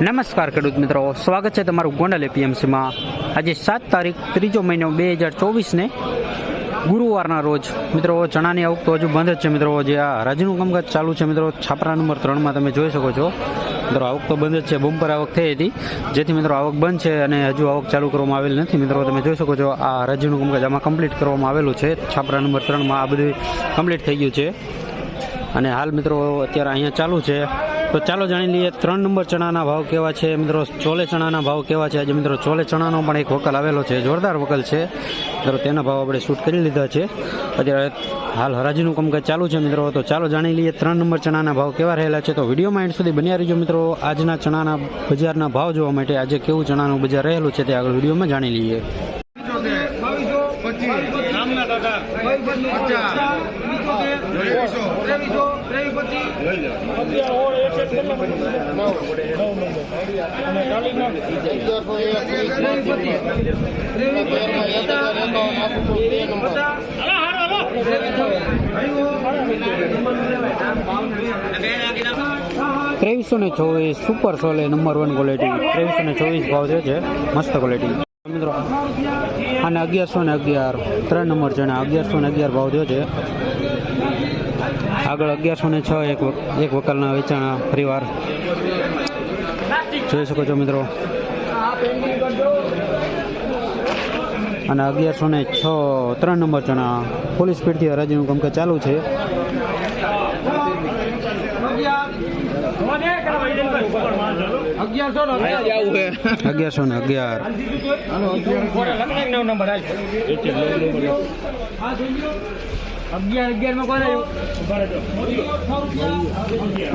નમસ્કાર ખેડૂત મિત્રો, સ્વાગત છે તમારું ગોંડલ એપીએમસીમાં. આજે સાત તારીખ, ત્રીજો મહિનો બે હજાર ચોવીસને ગુરુવારના રોજ. મિત્રો, ચણાની આવક તો હજુ બંધ જ છે મિત્રો. જે આ રાજનું કામકાજ ચાલુ છે મિત્રો, છાપરા નંબર ત્રણમાં તમે જોઈ શકો છો. મિત્રો, આવક તો બંધ જ છે. બમ્પર આવક થઈ હતી. જેથી મિત્રો, આવક બંધ છે અને હજુ આવક ચાલુ કરવામાં આવેલ નથી. મિત્રો, તમે જોઈ શકો છો, આ રાજ્યનું કામકાજ આમાં કમ્પ્લીટ કરવામાં આવેલું છે. છાપરા નંબર ત્રણમાં આ બધું કમ્પ્લીટ થઈ ગયું છે. અને હાલ મિત્રો, અત્યારે અહીંયા ચાલુ છે. તો ચાલો જાણી લઈએ, ત્રણ નંબર ચણાના ભાવ કેવા છે? મિત્રો, ચોલે ચણાના ભાવ કેવા છે? આજે મિત્રો, ચોલે ચણાનો પણ એક વકલ આવેલો છે, જોરદાર વકલ છે. મિત્રો, તેના ભાવ આપણે શૂટ કરી લીધા છે. અત્યારે હાલ હરાજીનું કામકાજ ચાલુ છે, મિત્રો. તો ચાલો જાણી લઈએ, ત્રણ નંબર ચણાના ભાવ કેવા રહેલા છે? તો વિડીયોમાં એન્ડ સુધી બન્યા રહીજો, મિત્રો. આજના ચણાના બજારના ભાવ જોવા માટે આજે કેવું ચણાનું બજાર રહેલું છે, તે આગળ વિડીયોમાં જાણી લઈએ. ત્રેવીસો ને ચોવીસ સુપર સોલે નંબર વન ક્વોલિટી ત્રેવીસો ને ચોવીસ ભાવ છે છે, મસ્ત ક્વોલિટી મિત્રો, અને અગિયારસો ને અગિયાર, ત્રણ નંબર ચણા અગિયારસો ને અગિયાર ભાવ થયો છે. આગળ અગિયારસો ને છ એક એક વકાલના વેચાણ પરિવાર. જોઈ શકો છો મિત્રો. અને અગિયારસો ને છ ત્રણ નંબર ચણા પોલીસ સ્પીડથી હરાજીનું કામકાજ ચાલુ છે. અગિયારસો ને અગિયાર.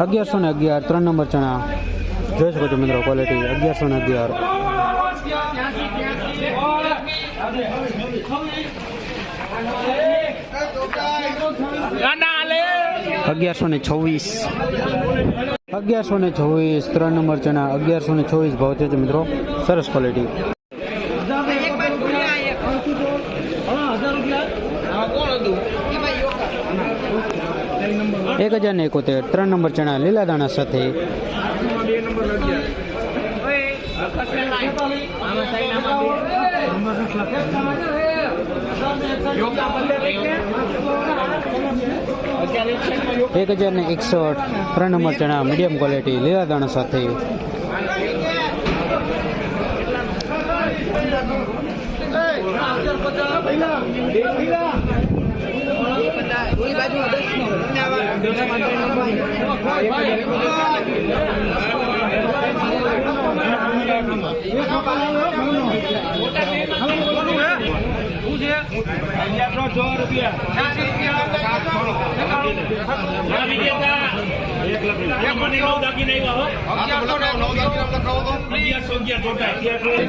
અગિયારસો ને અગિયાર ત્રણ નંબર ચણા. જોઈ શકો છો મિત્રો ક્વોલિટી અગિયારસો ને અગિયાર. અગિયારસો ને છવ્વીસ. અગિયારસો ને છવ્વીસ ત્રણ નંબર ચણા. અગિયારસો ને છવ્વીસ ભાવ છે મિત્રો. સરસ ક્વોલિટી એક હજાર ને એકોતેર, ત્રણ નંબર ચણા લીલા દાણા સાથે. એક હજાર ને એકસઠ, ત્રણ નંબર ચણા મીડિયમ ક્વોલિટી લીલા દાણા સાથે.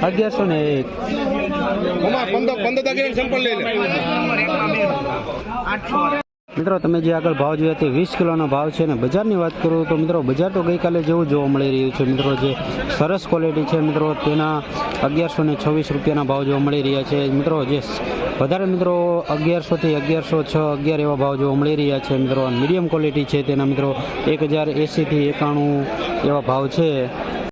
અગિયારસો ને એક. પંદર પંદર દાગીના સેમ્પલ લઈ લે. મિત્રો, તમે જે આગળ ભાવ જોયા તે વીસ કિલોનો ભાવ છે અને બજારની વાત કરું તો મિત્રો, બજાર તો ગઈકાલે જેવું જોવા મળી રહ્યું છે. મિત્રો, જે સરસ ક્વોલિટી છે, મિત્રો, તેના અગિયારસો ને છવ્વીસ રૂપિયાના ભાવ જોવા મળી રહ્યા છે. મિત્રો, જે વધારે મિત્રો અગિયારસોથી અગિયારસો છ, અગિયાર એવા ભાવ જોવા મળી રહ્યા છે. મિત્રો મીડિયમ ક્વોલિટી છે તેના, મિત્રો, એક હજાર એંસીથી એકાણું એવા ભાવ છે.